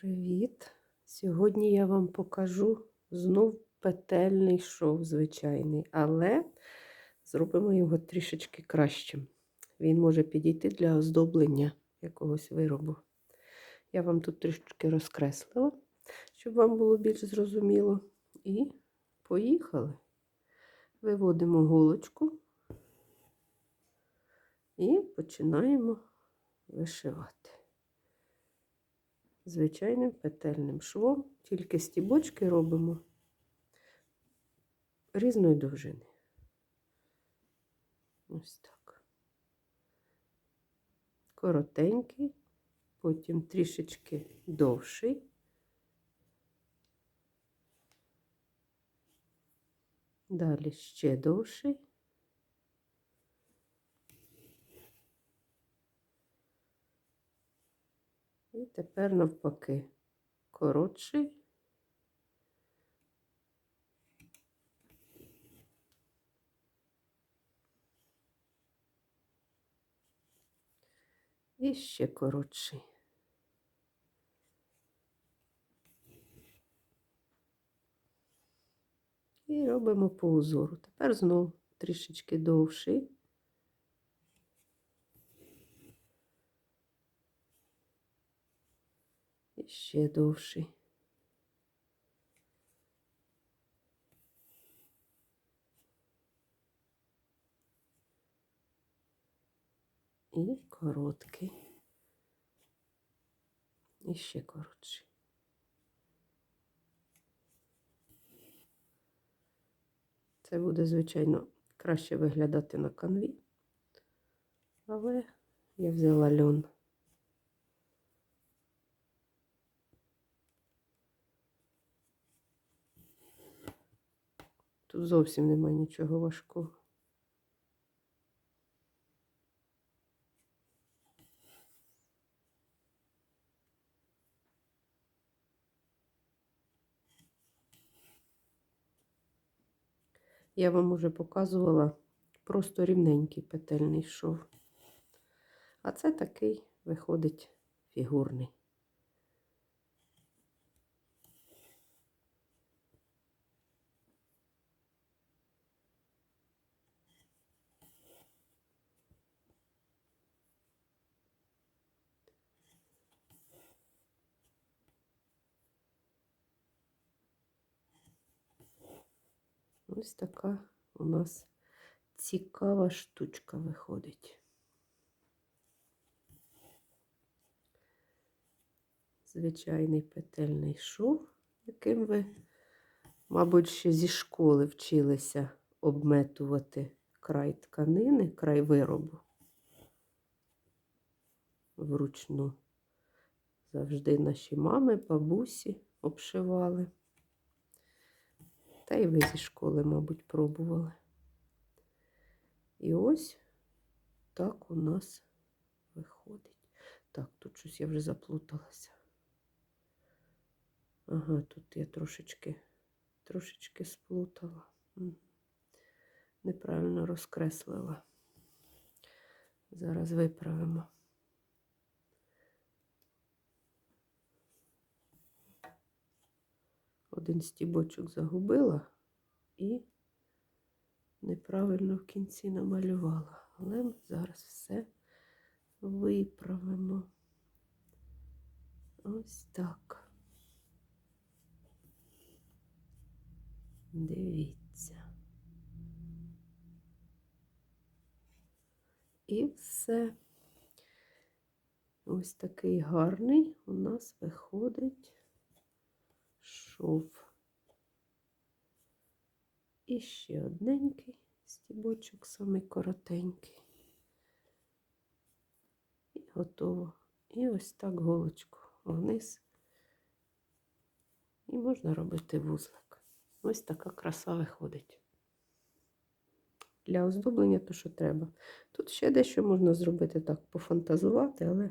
Привіт! Сьогодні я вам покажу знов петельний шов звичайний, але зробимо його трішечки кращим. Він може підійти для оздоблення якогось виробу. Я вам тут трішечки розкреслила, щоб вам було більш зрозуміло. І поїхали. Виводимо голочку і починаємо вишивати звичайним петельним швом, тільки стібочки робимо різної довжини. Ось так. Коротенький, потім трішечки довший. Далі ще довший. І тепер навпаки коротший. І ще коротший. І робимо по узору. Тепер знову трішечки довший. Ще довший. І короткий. І ще коротший. Це буде, звичайно, краще виглядати на канві, але я взяла льон. Тут зовсім немає нічого важкого. Я вам уже показувала просто рівненький петельний шов. А це такий виходить фігурний. Ось така у нас цікава штучка виходить. Звичайний петельний шов, яким ви, мабуть, ще зі школи вчилися обметувати край тканини, край виробу вручну. Завжди наші мами, бабусі обшивали. Та й ви зі школи, мабуть, пробували. І ось так у нас виходить. Так, тут щось я вже заплуталася. Ага, тут я трошечки, трошечки сплутала. Неправильно розкреслила. Зараз виправимо. Один стібочок загубила і неправильно в кінці намалювала. Але ми зараз все виправимо. Ось так. Дивіться. І все. Ось такий гарний у нас виходить шов. І ще одненький стібочок, самий коротенький. І готово. І ось так голочку вниз. І можна робити вузлик. Ось така краса виходить. Для оздоблення то, що треба. Тут ще дещо можна зробити так, пофантазувати, але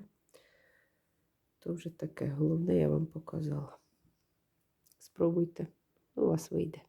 то вже таке головне я вам показала. Спробуйте, у вас вийде.